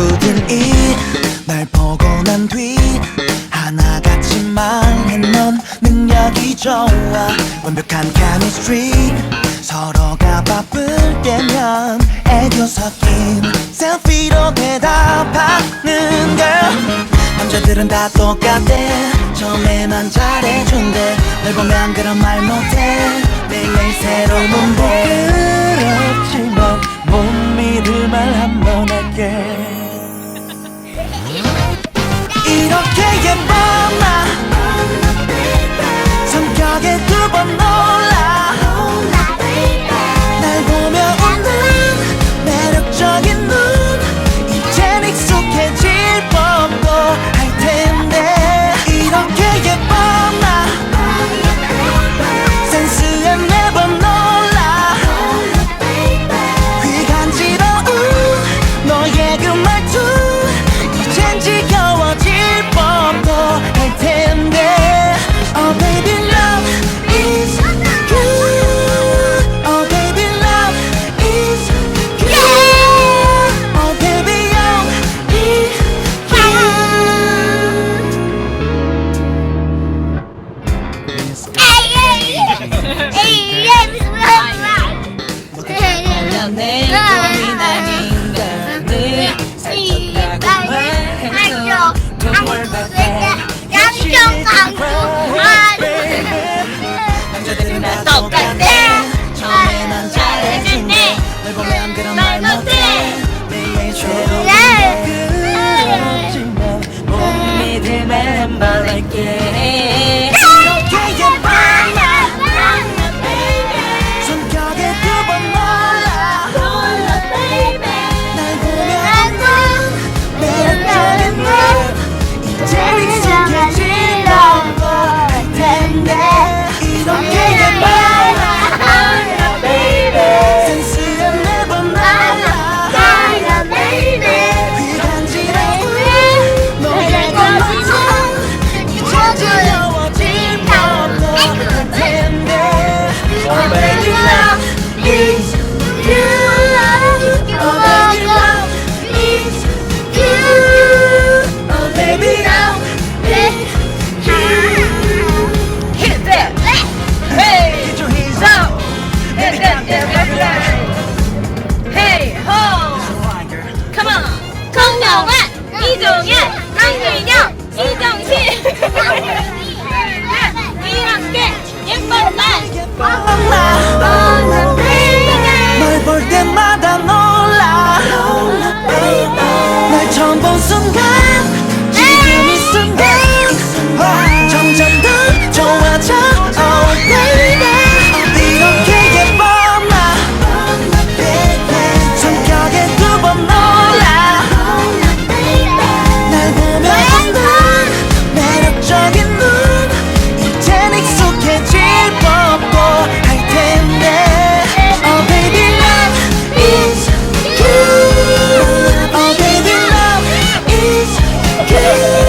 친구들이 날 보고 난 뒤 하나같이 말했 넌 능력이 좋아. 완벽한 케미스트리 서로가 바쁠 때면 애교 섞인 셀피로 대답하는 걸 남자들은 다 똑같대 처음에만 잘해준대. 널 보면 그런 말 못해. 매일 새로운 데 그렇지 만못 믿을 말 내 고민하는 나는 살짝 따끔해. Don't worry about that. 헤이 호 컴온 정명환 이종현 남준영 이정신 이렇게 예쁜 말. Okay.